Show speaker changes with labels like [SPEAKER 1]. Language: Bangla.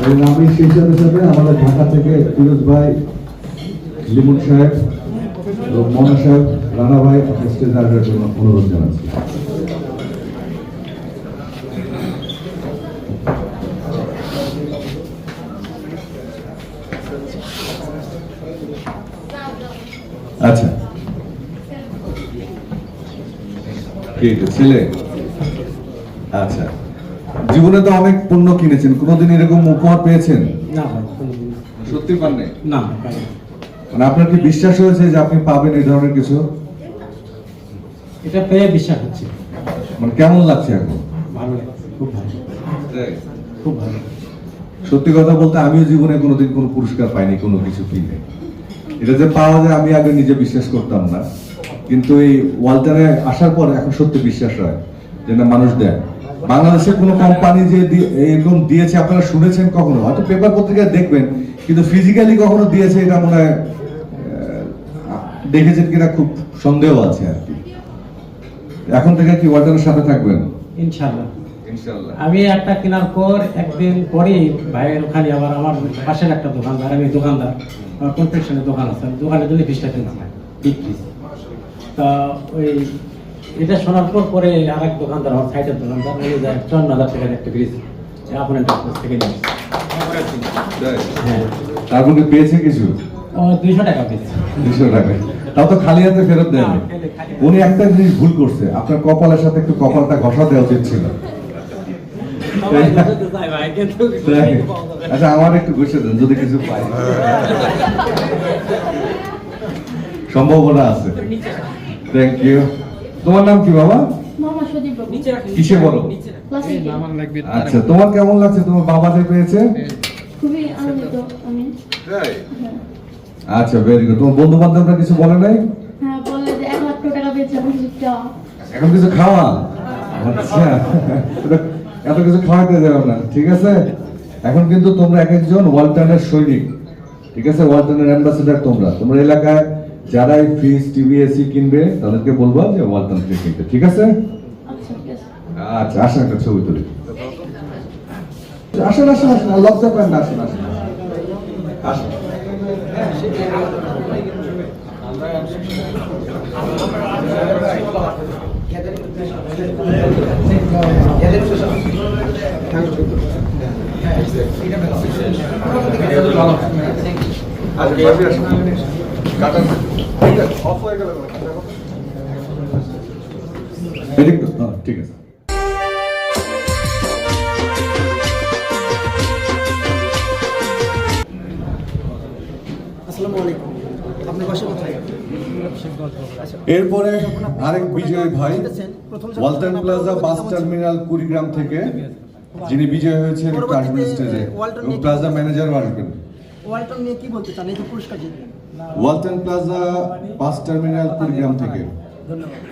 [SPEAKER 1] আছে আমি সেই সাথে সাথে আমাদের ঢাকা থেকে ফিরোজ ভাই, লিমন সাহেব এবং মনা সাহেব, রানা ভাই স্টেজ আসার জন্য অনুরোধ জানাচ্ছি আচ্ছা কে এটা? আচ্ছা। জীবনে তো অনেক পণ্য কিনেছেন। কোনোদিন এরকম উপহার পেয়েছেন?
[SPEAKER 2] না
[SPEAKER 1] সত্যি পাননি
[SPEAKER 2] না
[SPEAKER 1] মানে আপনার কি বিশ্বাস হয়েছে যে আপনি পাবেন এই ধরনের কিছু?
[SPEAKER 2] এটা পেয়ে বিশ্বাস হচ্ছে।
[SPEAKER 1] মানে কেমন লাগছে এখন?
[SPEAKER 2] ভালো খুব ভালো। খুব ভালো।
[SPEAKER 1] সত্যি কথা বলতে আমিও জীবনে কোনোদিন কোনো পুরস্কার পাইনি কোনো কিছু কিনে। এটা যে পাওয়া যায় আমি আগে নিজে বিশ্বাস করতাম না। কিন্তু এই ওয়ালটারে আসার পর এখন সত্যি বিশ্বাস হয়। যে না মানুষ দেয়। বাংলাদেশের কোনো কোম্পানি যে এরকম দিয়েছে আপনারা শুনেছেন কখনো? হয়তো পেপার পত্রিকায় দেখবেন কিন্তু ফিজিক্যালি কখনো দিয়েছে এটা মনে হয় দেখেছেন কিনা খুব সন্দেহ আছে আর কি। এখন থেকে কি ওয়ালটারের সাথে থাকবেন? ইনশাআল্লাহ।
[SPEAKER 2] আমি একটা কেনার পর একদিন পরেই ভাইয়ের ওখানে আবার আমার পাশের একটা দোকানদার আমি দোকানদার আমার কনফেকশনের দোকান আছে আমি দোকানের জন্য ফিসটা বিগ ফিস তা ওই এটা শোনার পর পরে আর এক দোকানদার আমার সাইডের দোকানদার উনি যায় চুয়ান্ন হাজার টাকার একটা ফ্রিজ আপনার কাছ থেকে নিয়েছি হ্যাঁ।
[SPEAKER 1] পেয়েছে কিছু?
[SPEAKER 2] দুইশো টাকা পেয়েছি
[SPEAKER 1] দুশো টাকা। তাও তো খালি হাতে ফেরত দেন
[SPEAKER 2] না, খালি- খালি হাতে।
[SPEAKER 1] উনি একটা জিনিস ভুল করছে। আপনার কপালের সাথে একটু কপালটা ঘষা দেওয়া উচিত ছিল? আচ্ছা আমার একটু ঘষে দেন যদি কিছু পাই। সম্ভাবনা আছে। থ্যাংক ইউ তোমার নাম কি বাবা? কিসে বলো? আচ্ছা তোমার কেমন লাগছে? তোমার বাবা যে পেয়েছে?
[SPEAKER 3] খুবই আনন্দিত আমি। হ্যাঁ।
[SPEAKER 1] আচ্ছা ভেরি গুড তোমার বন্ধু বান্ধবরা কিছু বলে নাই?
[SPEAKER 3] হ্যাঁ বললে যে এক লাখ টাকা পেয়েছে এখন কিছু চাওয়া
[SPEAKER 1] এখন কিছু খাওয়া? আচ্ছা এত কিছু খাওয়াইতে যাবে না ঠিক আছে? এখন কিন্তু তোমরা এক একজন ওয়ালটনের সৈনিক ঠিক আছে? ওয়ালটনের অ্যাম্বাসেডার তোমরা। তোমরা এলাকায় যারাই ফ্রিজ টিভি এসি কিনবে তাদেরকে বলব যে ওয়ালটন থেকে কিনতে। ঠিক আছে?
[SPEAKER 3] আচ্ছা ঠিক
[SPEAKER 1] আচ্ছা আসেন একটা ছবি তুলি। আসেন আসেন আসেন লজ্জা পান না আসেন আসেন আসেন। আচ্ছা অফ হয়ে গেল? হ্যাঁ, ঠিক আছে।
[SPEAKER 4] আসসালামু আলাইকুম। আপনার বাসা কোথায়?
[SPEAKER 1] এরপরে আরেক বিজয় ভাই Walton plaza bus terminal Kurigram থেকে যিনি বিজয় হয়েছেন স্টেজে। প্লাজা ম্যানেজারও আসবেন
[SPEAKER 4] ওয়ালটন নিয়ে কি বলতে চান? এই তো পুরস্কার জিতলেন।
[SPEAKER 1] Walton plaza bus terminal Kurigram থেকে।
[SPEAKER 4] ধন্যবাদ।